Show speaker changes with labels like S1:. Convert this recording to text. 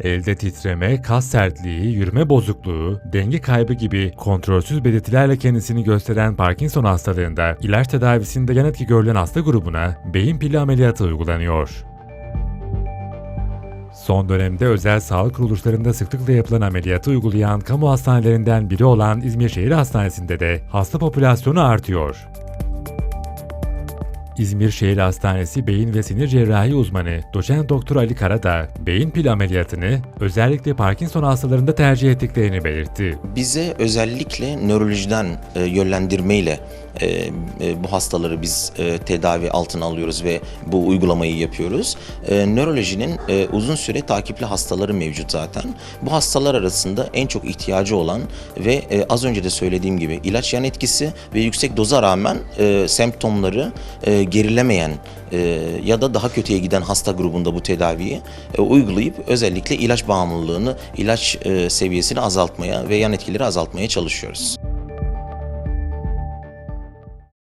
S1: Elde titreme, kas sertliği, yürüme bozukluğu, denge kaybı gibi kontrolsüz belirtilerle kendisini gösteren Parkinson hastalığında ilaç tedavisinde yan etki görülen hasta grubuna beyin pili ameliyatı uygulanıyor. Son dönemde özel sağlık kuruluşlarında sıklıkla yapılan ameliyatı uygulayan kamu hastanelerinden biri olan İzmir Şehir Hastanesi'nde de hasta popülasyonu artıyor. İzmir Şehir Hastanesi Beyin ve Sinir Cerrahi uzmanı Doçent Doktor Ali Karadağ, beyin pil ameliyatını özellikle Parkinson hastalarında tercih ettiklerini belirtti.
S2: Bize özellikle nörolojiden e, yönlendirmeyle e, e, bu hastaları biz e, tedavi altına alıyoruz ve bu uygulamayı yapıyoruz. E, nörolojinin e, uzun süre takipli hastaları mevcut zaten. Bu hastalar arasında en çok ihtiyacı olan ve e, az önce de söylediğim gibi ilaç yan etkisi ve yüksek doza rağmen e, semptomları e, gerilemeyen e, ya da daha kötüye giden hasta grubunda bu tedaviyi e, uygulayıp özellikle ilaç bağımlılığını, ilaç e, seviyesini azaltmaya ve yan etkileri azaltmaya çalışıyoruz.